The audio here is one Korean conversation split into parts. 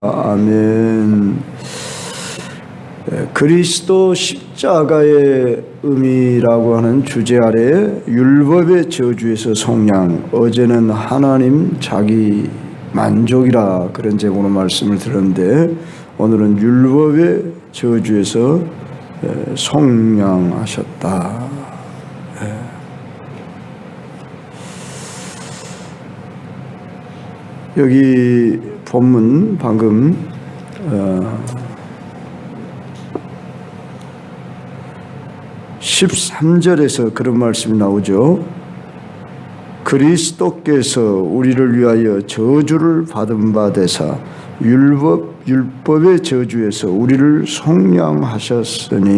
아멘. 예, 그리스도 십자가의 의미라고 하는 주제 아래 율법의 저주에서 속량 어제는 하나님 자기 만족이라 그런 제목으로 말씀을 들었는데 오늘은 율법의 저주에서 예, 속량하셨다. 예. 여기 본문 방금 어, 13절에서 그런 말씀이 나오죠. 그리스도께서 우리를 위하여 저주를 받은 바 되사 율법 율법의 저주에서 우리를 속량하셨으니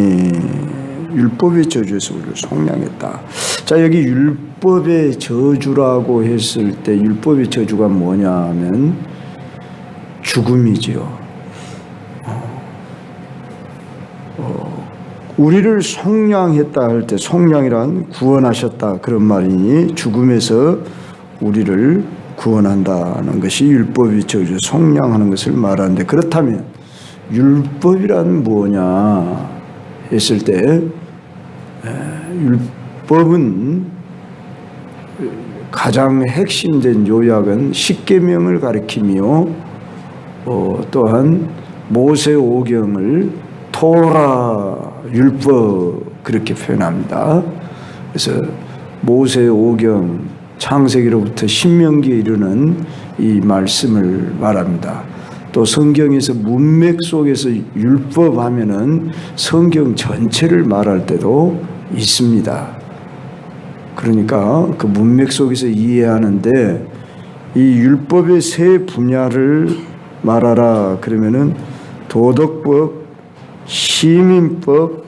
율법의 저주에서 우리를 속량했다. 자 여기 율법의 저주라고 했을 때 율법의 저주가 뭐냐하면 죽음이지요. 우리를 속량했다 할 때 속량이란 구원하셨다 그런 말이니 죽음에서 우리를 구원한다는 것이 율법이 저주 속량하는 것을 말하는데 그렇다면 율법이란 뭐냐 했을 때 율법은 가장 핵심된 요약은 십계명을 가리키며 어, 또한 모세 오경을 토라 율법 그렇게 표현합니다. 그래서 모세 오경 창세기로부터 신명기에 이르는 이 말씀을 말합니다. 또 성경에서 문맥 속에서 율법 하면은 성경 전체를 말할 때도 있습니다. 그러니까 그 문맥 속에서 이해하는데 이 율법의 세 분야를 말하라 그러면은 도덕법, 시민법,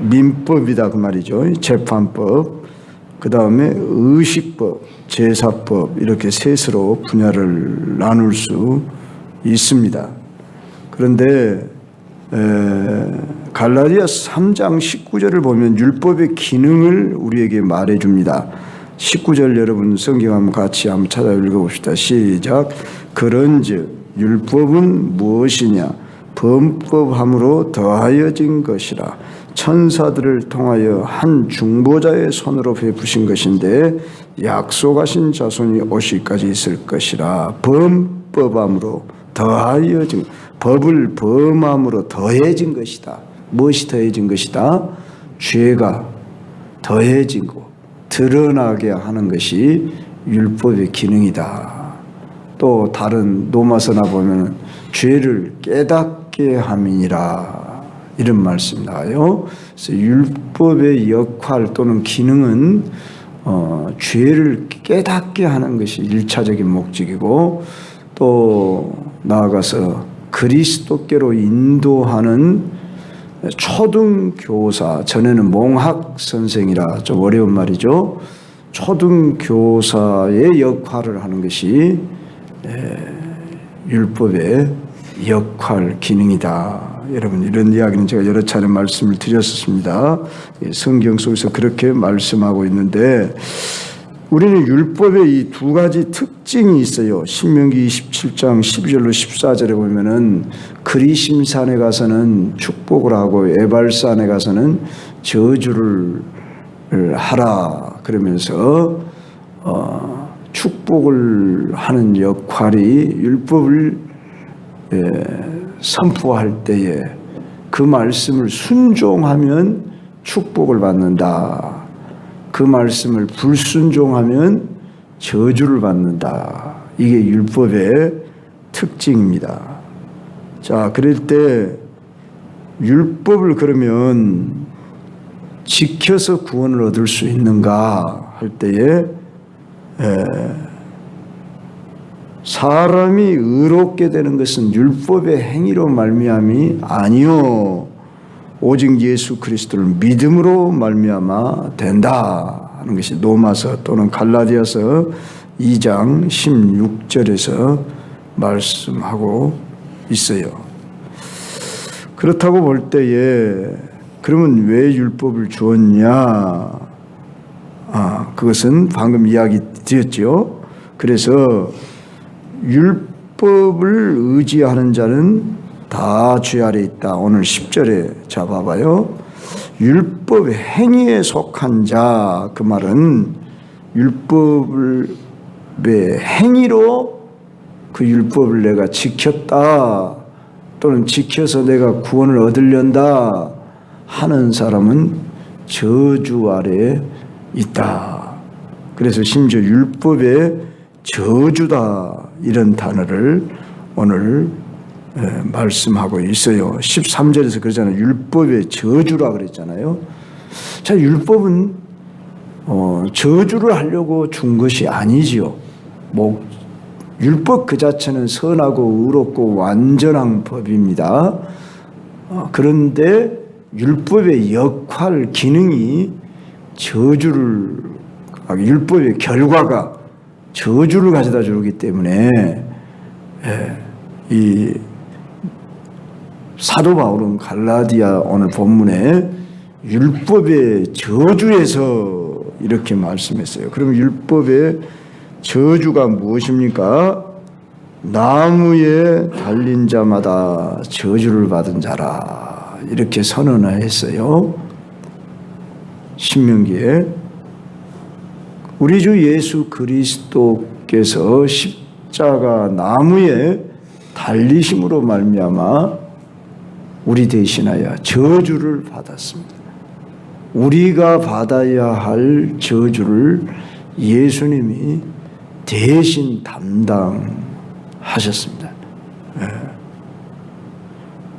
민법이다 그 말이죠. 재판법, 그 다음에 의식법, 제사법 이렇게 셋으로 분야를 나눌 수 있습니다. 그런데 에, 갈라디아 3장 19절을 보면 율법의 기능을 우리에게 말해줍니다. 19절 여러분 성경 한번 같이 한번 찾아 읽어봅시다. 시작. 그런즉 율법은 무엇이냐? 범법함으로 더하여진 것이라. 천사들을 통하여 한 중보자의 손으로 베푸신 것인데 약속하신 자손이 오실까지 있을 것이라. 범법함으로 더하여진 법을 범함으로 더해진 것이다. 무엇이 더해진 것이다? 죄가 더해진 거, 드러나게 하는 것이 율법의 기능이다. 또 다른 노마서나 보면 죄를 깨닫게 함이니라 이런 말씀 나와요. 그래서 율법의 역할 또는 기능은 어, 죄를 깨닫게 하는 것이 일차적인 목적이고 또 나아가서 그리스도께로 인도하는 초등 교사 전에는 몽학 선생이라 좀 어려운 말이죠. 초등 교사의 역할을 하는 것이 율법의 역할 기능이다. 여러분 이런 이야기는 제가 여러 차례 말씀을 드렸었습니다. 성경 속에서 그렇게 말씀하고 있는데 우리는 율법의 이 두 가지 특징이 있어요. 신명기 27장 12절로 14절에 보면은 그리심산에 가서는 축복을 하고 에발산에 가서는 저주를 하라 그러면서 어, 축복을 하는 역할이 율법을 에, 선포할 때에 그 말씀을 순종하면 축복을 받는다. 그 말씀을 불순종하면 저주를 받는다. 이게 율법의 특징입니다. 자, 그럴 때 율법을 그러면 지켜서 구원을 얻을 수 있는가 할 때에 에, 사람이 의롭게 되는 것은 율법의 행위로 말미암이 아니요 오직 예수 그리스도를 믿음으로 말미암아 된다 하는 것이 노마서 또는 갈라디아서 2장 16절에서 말씀하고 있어요. 그렇다고 볼 때에 그러면 왜 율법을 주었냐? 아, 그것은 방금 이야기 드렸죠. 그래서 율법을 의지하는 자는 다죄 아래 있다. 오늘 10절에 잡아봐요. 율법 행위에 속한 자 그 말은 율법을 의 행위로 그 율법을 내가 지켰다 또는 지켜서 내가 구원을 얻으련다 하는 사람은 저주 아래 있다. 그래서 심지어 율법의 저주다 이런 단어를 오늘 에, 말씀하고 있어요. 13절에서 그러잖아요. 율법의 저주라 그랬잖아요. 자, 율법은 어, 저주를 하려고 준 것이 아니지요. 뭐 율법 그 자체는 선하고 의롭고 완전한 법입니다. 어, 그런데 율법의 역할, 기능이 저주를, 아, 율법의 결과가 저주를 가져다 주기 때문에, 예, 이 사도 바울은 갈라디아 오늘 본문에 율법의 저주에서 이렇게 말씀했어요. 그럼 율법의 저주가 무엇입니까? 나무에 달린 자마다 저주를 받은 자라 이렇게 선언을 했어요. 신명기에 우리 주 예수 그리스도께서 십자가 나무에 달리심으로 말미암아 우리 대신하여 저주를 받았습니다. 우리가 받아야 할 저주를 예수님이 대신 담당하셨습니다. 예.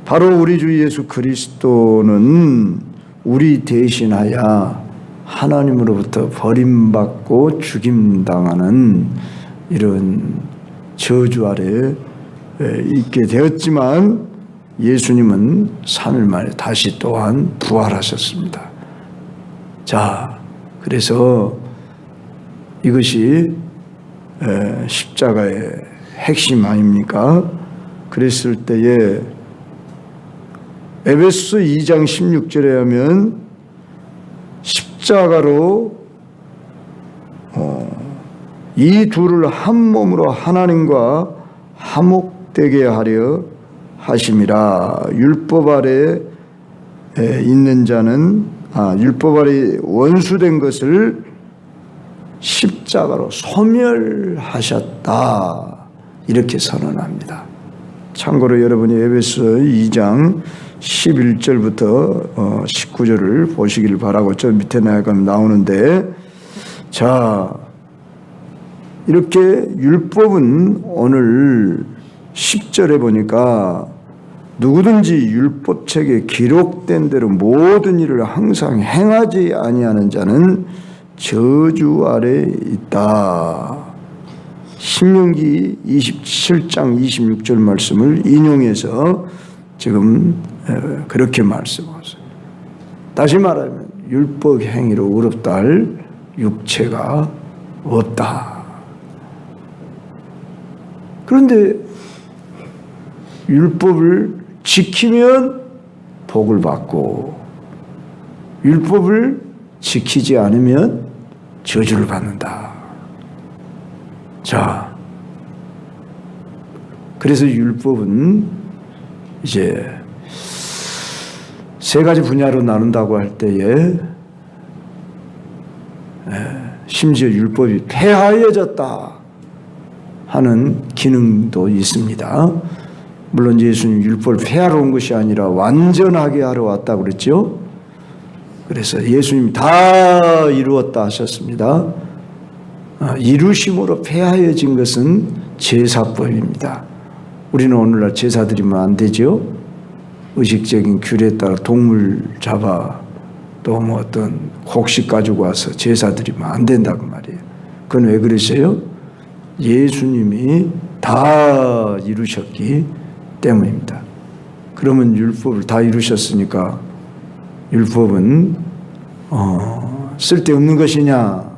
바로 우리 주 예수 그리스도는 우리 대신하여 하나님으로부터 버림받고 죽임당하는 이런 저주 아래 예, 있게 되었지만 예수님은 3일 만에 다시 또한 부활하셨습니다. 자, 그래서 이것이 십자가의 핵심 아닙니까? 그랬을 때에 에베소 2장 16절에 하면 십자가로 어, 이 둘을 한 몸으로 하나님과 화목되게 하려 하심이라 율법 아래 있는 자는 아, 율법 아래 원수된 것을 십자가로 소멸하셨다 이렇게 선언합니다. 참고로 여러분이 에베소 2장 11절부터 19절을 어, 보시기를 바라고 저 밑에 나가면 나오는데 자 이렇게 율법은 오늘 10절에 보니까 누구든지 율법책에 기록된 대로 모든 일을 항상 행하지 아니하는 자는 저주 아래 있다. 신명기 27장 26절 말씀을 인용해서 지금 그렇게 말씀하세요. 다시 말하면 율법 행위로 의롭다 할 육체가 없다. 그런데 율법을 지키면 복을 받고 율법을 지키지 않으면 저주를 받는다. 자, 그래서 율법은 이제 세 가지 분야로 나눈다고 할 때에 심지어 율법이 폐하여졌다 하는 기능도 있습니다. 물론 예수님 율법을 폐하러 온 것이 아니라 완전하게 하러 왔다 그랬죠. 그래서 예수님 다 이루었다 하셨습니다. 아, 이루심으로 폐하여진 것은 제사법입니다. 우리는 오늘날 제사 드리면 안 되죠. 의식적인 규례에 따라 동물 잡아 또 뭐 어떤 곡식 가지고 와서 제사 드리면 안 된다고 말이에요. 그건 왜 그러세요? 예수님이 다 이루셨기 때문입니다. 그러면 율법을 다 이루셨으니까 율법은 어, 쓸데없는 것이냐?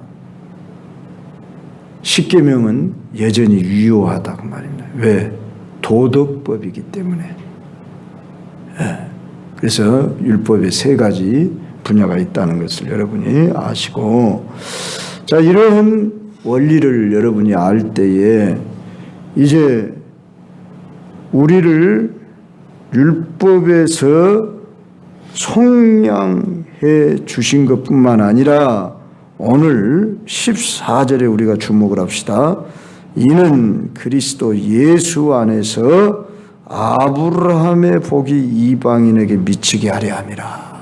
십계명은 여전히 유효하다 그 말입니다. 왜? 도덕법이기 때문에. 예. 그래서 율법에 세 가지 분야가 있다는 것을 여러분이 아시고 자 이런 원리를 여러분이 알 때에 이제 우리를 율법에서 속량해 주신 것뿐만 아니라 오늘 14절에 우리가 주목을 합시다. 이는 그리스도 예수 안에서 아브라함의 복이 이방인에게 미치게 하려 함이라.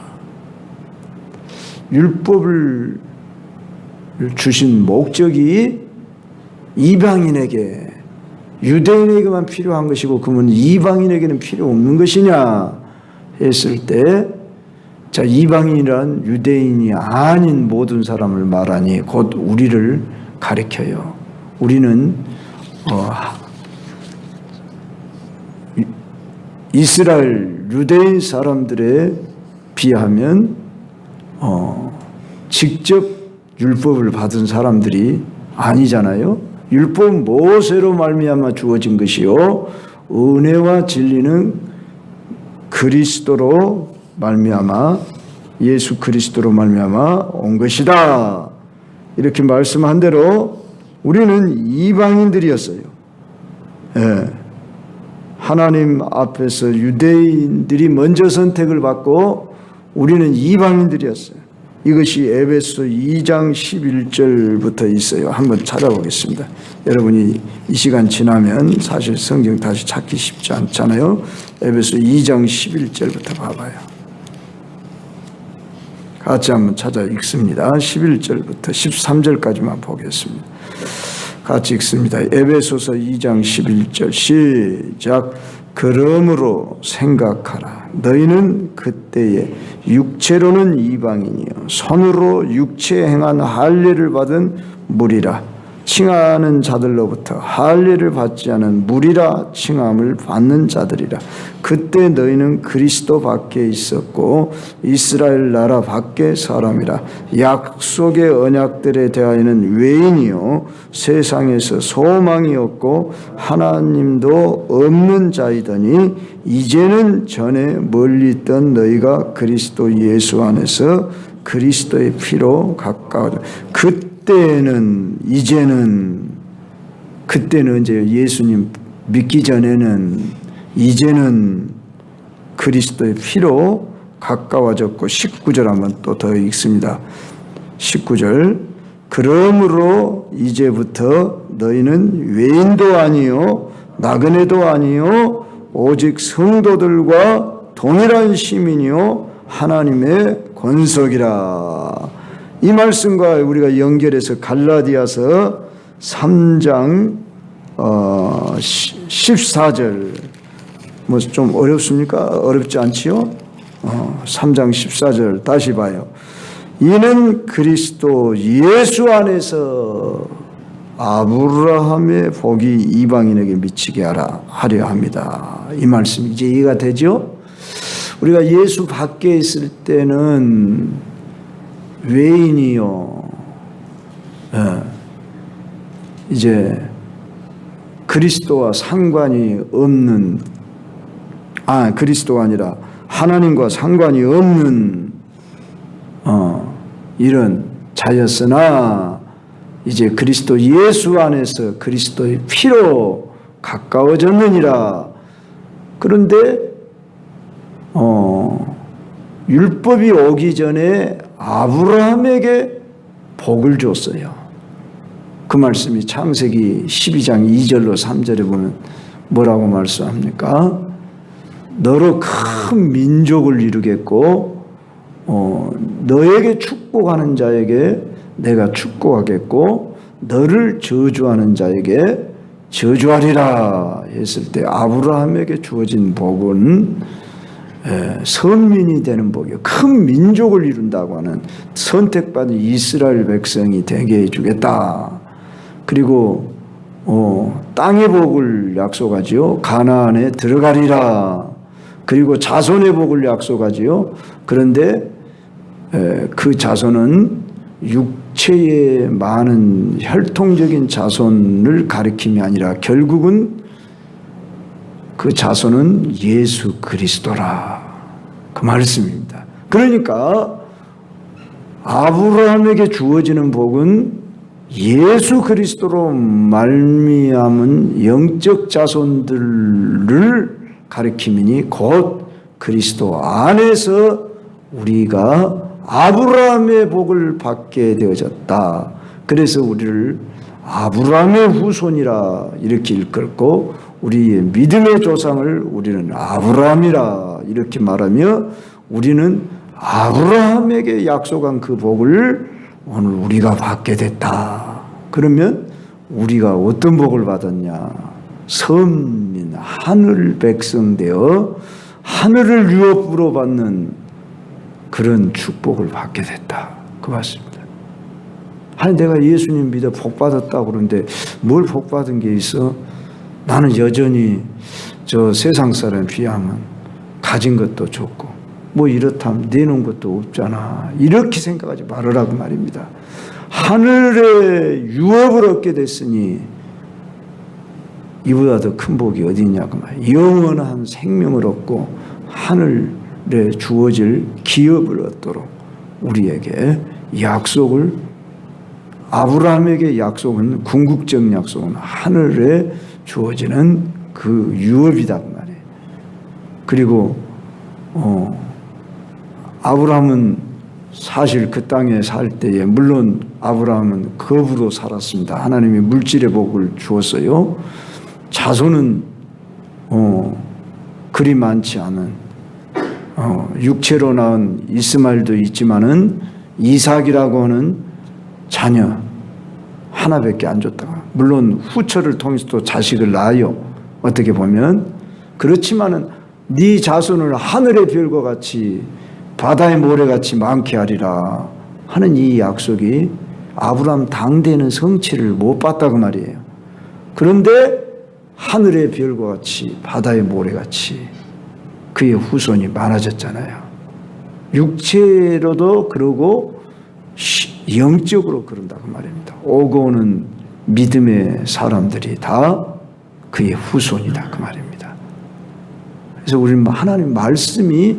율법을 주신 목적이 이방인에게 유대인에게만 필요한 것이고 그러면 이방인에게는 필요 없는 것이냐 했을 때 자, 이방인이란 유대인이 아닌 모든 사람을 말하니 곧 우리를 가리켜요. 우리는 어, 이스라엘 유대인 사람들에 비하면 어, 직접 율법을 받은 사람들이 아니잖아요. 율법 모세로 말미암아 주어진 것이요 은혜와 진리는 그리스도로 말미암아 예수 그리스도로 말미암아 온 것이다. 이렇게 말씀한 대로 우리는 이방인들이었어요. 예. 하나님 앞에서 유대인들이 먼저 선택을 받고 우리는 이방인들이었어요. 이것이 에베소 2장 11절부터 있어요. 한번 찾아보겠습니다. 여러분이 이 시간 지나면 사실 성경 다시 찾기 쉽지 않잖아요. 에베소 2장 11절부터 봐봐요. 같이 한번 찾아 읽습니다. 11절부터 13절까지만 보겠습니다. 같이 읽습니다. 에베소서 2장 11절. 시작. 그러므로 생각하라. 너희는 그때에 육체로는 이방인이요. 손으로 육체에 행한 할례를 받은 무리라 칭하는 자들로부터 할례를 받지 않은 무리라 칭함을 받는 자들이라. 그때 너희는 그리스도 밖에 있었고 이스라엘 나라 밖에 사람이라. 약속의 언약들에 대하여는 외인이요 세상에서 소망이 없고 하나님도 없는 자이더니 이제는 전에 멀리 있던 너희가 그리스도 예수 안에서 그리스도의 피로 가까워져 그때는 이제는 그때는 이제 예수님 믿기 전에는 이제는 그리스도의 피로 가까워졌고 19절 한번 또 더 읽습니다. 19절 그러므로 이제부터 너희는 외인도 아니요 나그네도 아니요 오직 성도들과 동일한 시민이요 하나님의 권속이라 이 말씀과 우리가 연결해서 갈라디아서 3장 어 14절 뭐 좀 어렵습니까? 어렵지 않지요? 어 3장 14절 다시 봐요. 이는 그리스도 예수 안에서 아브라함의 복이 이방인에게 미치게 하라 하려 합니다. 이 말씀이 이제 이해가 되죠? 우리가 예수 밖에 있을 때는 외인이요. 예. 이제 그리스도와 상관이 없는 아 그리스도가 아니라 하나님과 상관이 없는 어, 이런 자였으나 이제 그리스도 예수 안에서 그리스도의 피로 가까워졌느니라. 그런데 어, 율법이 오기 전에 아브라함에게 복을 줬어요. 그 말씀이 창세기 12장 2절로 3절에 보면 뭐라고 말씀합니까? 너로 큰 민족을 이루겠고 어, 너에게 축복하는 자에게 내가 축복하겠고 너를 저주하는 자에게 저주하리라 했을 때 아브라함에게 주어진 복은 에, 선민이 되는 복이요. 큰 민족을 이룬다고 하는 선택받은 이스라엘 백성이 되게 해주겠다. 그리고 어, 땅의 복을 약속하지요. 가나안에 들어가리라. 그리고 자손의 복을 약속하지요. 그런데 에, 그 자손은 육체의 많은 혈통적인 자손을 가리킴이 아니라 결국은 그 자손은 예수 그리스도라. 그 말씀입니다. 그러니까 아브라함에게 주어지는 복은 예수 그리스도로 말미암은 영적 자손들을 가리킴이니 곧 그리스도 안에서 우리가 아브라함의 복을 받게 되어졌다. 그래서 우리를 아브라함의 후손이라 이렇게 일컬고 우리의 믿음의 조상을 우리는 아브라함이라 이렇게 말하며 우리는 아브라함에게 약속한 그 복을 오늘 우리가 받게 됐다. 그러면 우리가 어떤 복을 받았냐? 선민 하늘 백성 되어 하늘을 유업으로 받는 그런 축복을 받게 됐다. 그 말씀입니다. 아니 내가 예수님 믿어 복 받았다 그러는데 뭘 복 받은 게 있어? 나는 여전히 저 세상 사람 비하면 가진 것도 좋고 뭐 이렇다면 내놓은 것도 없잖아. 이렇게 생각하지 말으라고 말입니다. 하늘의 유업을 얻게 됐으니 이보다 더 큰 복이 어디 있냐고 말. 영원한 생명을 얻고 하늘에 주어질 기업을 얻도록 우리에게 약속을 아브라함에게 약속은 궁극적 약속은 하늘에 주어지는 그 유업이다 그 말이에요. 그리고 어, 아브라함은 사실 그 땅에 살 때에 물론 아브라함은 겁으로 살았습니다. 하나님이 물질의 복을 주었어요. 자손은 어, 그리 많지 않은 어, 육체로 낳은 이스마엘도 있지만은 이삭이라고 하는 자녀 하나밖에 안 줬다가 물론 후처를 통해서도 자식을 낳아요. 어떻게 보면 그렇지만은 네 자손을 하늘의 별과 같이 바다의 모래같이 많게 하리라 하는 이 약속이 아브라함 당대는 성취를 못 봤다 그 말이에요. 그런데 하늘의 별과 같이 바다의 모래같이 그의 후손이 많아졌잖아요. 육체로도 그러고 영적으로 그런다 그 말입니다. 오고 오는 믿음의 사람들이 다 그의 후손이다 그 말입니다. 그래서 우리는 하나님 말씀이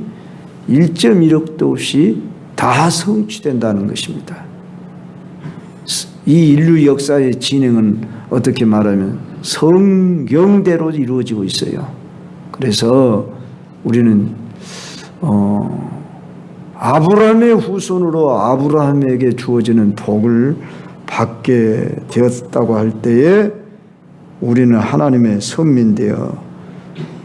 1.1억도 없이 다 성취된다는 것입니다. 이 인류 역사의 진행은 어떻게 말하면 성경대로 이루어지고 있어요. 그래서 우리는 어, 아브라함의 후손으로 아브라함에게 주어지는 복을 받게 되었다고 할 때에 우리는 하나님의 선민되어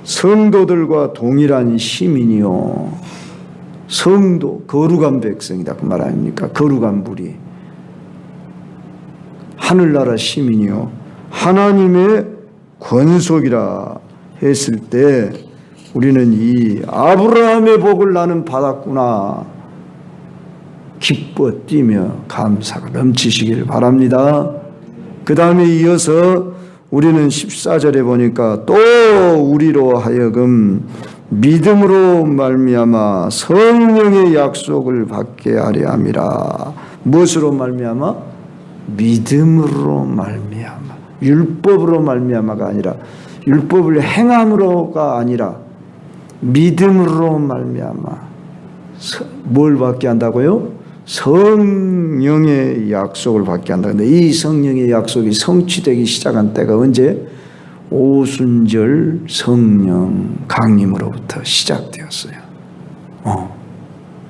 성도들과 동일한 시민이요. 성도 거룩한 백성이다. 그 말 아닙니까? 거룩한 무리 하늘나라 시민이요. 하나님의 권속이라 했을 때 우리는 이 아브라함의 복을 나는 받았구나. 기뻐 뛰며 감사가 넘치시기를 바랍니다. 그 다음에 이어서 우리는 14절에 보니까 또 우리로 하여금 믿음으로 말미암아 성령의 약속을 받게 하려 함이라. 무엇으로 말미암아? 믿음으로 말미암아. 율법으로 말미암아가 아니라 율법을 행함으로가 아니라 믿음으로 말미암아 뭘 받게 한다고요? 성령의 약속을 받게 한다. 근데 이 성령의 약속이 성취되기 시작한 때가 언제? 오순절 성령 강림으로부터 시작되었어요. 어.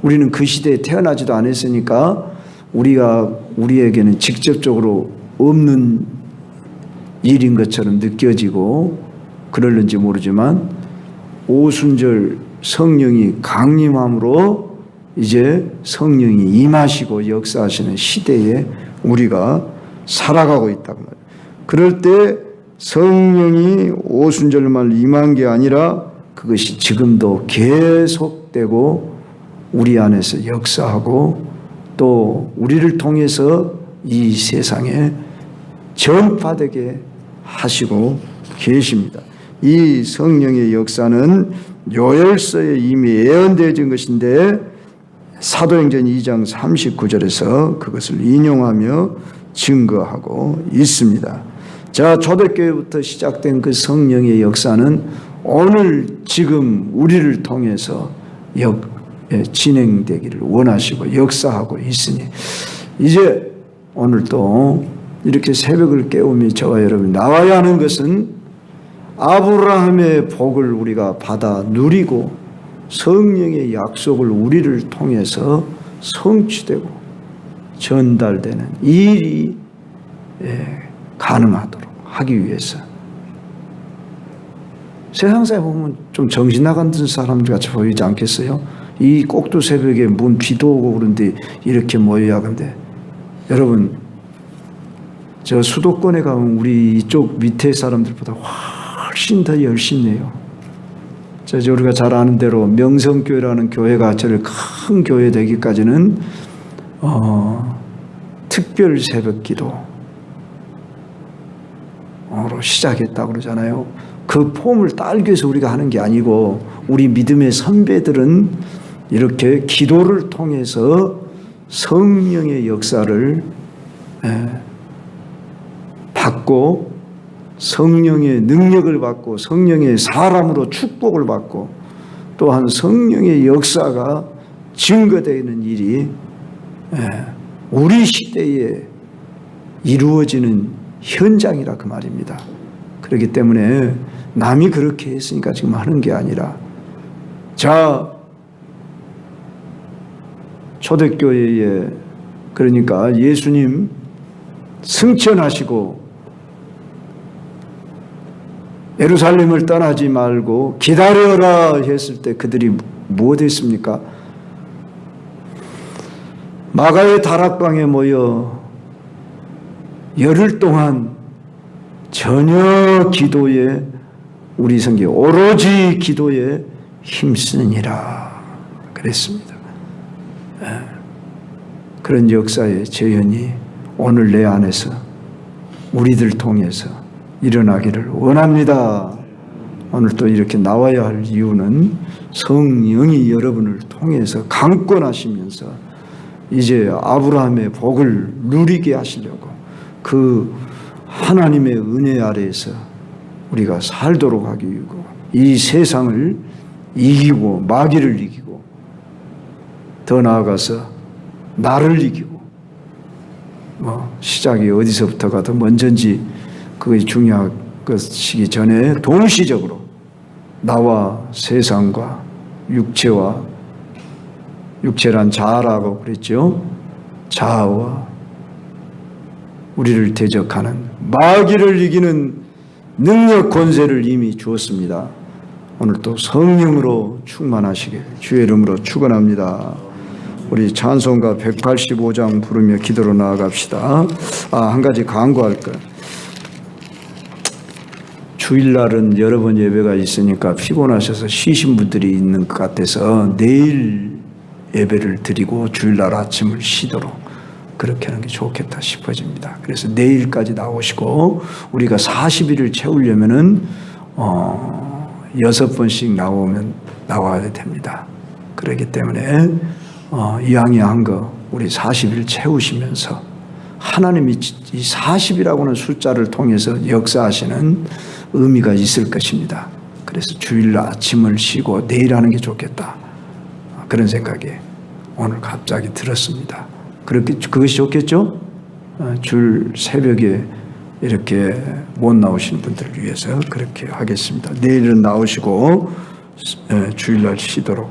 우리는 그 시대에 태어나지도 않았으니까 우리가 우리에게는 직접적으로 없는 일인 것처럼 느껴지고 그럴는지 모르지만 오순절 성령이 강림함으로 이제 성령이 임하시고 역사하시는 시대에 우리가 살아가고 있다고 말이에요. 그럴 때 성령이 오순절만 임한 게 아니라 그것이 지금도 계속되고 우리 안에서 역사하고 또 우리를 통해서 이 세상에 전파되게 하시고 계십니다. 이 성령의 역사는 요엘서에 이미 예언되어진 것인데 사도행전 2장 39절에서 그것을 인용하며 증거하고 있습니다. 자, 초대교회부터 시작된 그 성령의 역사는 오늘 지금 우리를 통해서 역, 예, 진행되기를 원하시고 역사하고 있으니 이제 오늘 또 이렇게 새벽을 깨우며 저와 여러분 나와야 하는 것은 아브라함의 복을 우리가 받아 누리고 성령의 약속을 우리를 통해서 성취되고 전달되는 이 일이 예, 가능하도록 하기 위해서 세상사에 보면 좀 정신 나간 듯 사람들 같이 보이지 않겠어요? 이 꼭두 새벽에 문 비도 오고 그런데 이렇게 모여야 하는데 여러분 저 수도권에 가면 우리 이쪽 밑에 사람들보다 훨씬 더 열심히 해요. 저 우리가 잘 아는 대로 명성교회라는 교회가 저를 큰 교회 되기까지는 어, 특별 새벽기도 로 시작했다고 그러잖아요. 그 폼을 따기 위해서 우리가 하는 게 아니고 우리 믿음의 선배들은 이렇게 기도를 통해서 성령의 역사를 예, 받고 성령의 능력을 받고 성령의 사람으로 축복을 받고 또한 성령의 역사가 증거되는 일이 예, 우리 시대에 이루어지는 현장이라 그 말입니다. 그렇기 때문에 남이 그렇게 했으니까 지금 하는 게 아니라 자 초대교회에 그러니까 예수님 승천하시고 예루살렘을 떠나지 말고 기다려라 했을 때 그들이 무엇 했습니까? 마가의 다락방에 모여 열흘 동안 전혀 기도에 우리 성경 오로지 기도에 힘쓰니라 그랬습니다. 예. 그런 역사의 재현이 오늘 내 안에서 우리들 통해서 일어나기를 원합니다. 오늘 또 이렇게 나와야 할 이유는 성령이 여러분을 통해서 강권하시면서 이제 아브라함의 복을 누리게 하시려고 그 하나님의 은혜 아래에서 우리가 살도록 하기 위고 이 세상을 이기고 마귀를 이기고 더 나아가서 나를 이기고 뭐 시작이 어디서부터가 더 먼저인지 그게 중요한 것이기 전에 동시적으로 나와 세상과 육체와 육체란 자아라고 그랬죠. 자아와 우리를 대적하는 마귀를 이기는 능력 권세를 이미 주었습니다. 오늘 또 성령으로 충만하시길 주의 이름으로 축원합니다. 우리 찬송가 185장 부르며 기도로 나아갑시다. 아, 한 가지 강구할 것. 주일날은 여러 번 예배가 있으니까 피곤하셔서 쉬신 분들이 있는 것 같아서 내일 예배를 드리고 주일날 아침을 쉬도록 그렇게 하는 게 좋겠다 싶어집니다. 그래서 내일까지 나오시고 우리가 40일을 채우려면은 어, 여섯 번씩 나오면 나와야 됩니다. 그렇기 때문에 어, 이왕이한 거 우리 40일 채우시면서 하나님이 이 40이라고는 숫자를 통해서 역사하시는 의미가 있을 것입니다. 그래서 주일 아침을 쉬고 내일 하는 게 좋겠다. 그런 생각이 오늘 갑자기 들었습니다. 그렇게 그것이 좋겠죠? 어, 줄 새벽에 이렇게 못 나오시는 분들을 위해서 그렇게 하겠습니다. 내일은 나오시고 어, 주일날 쉬도록.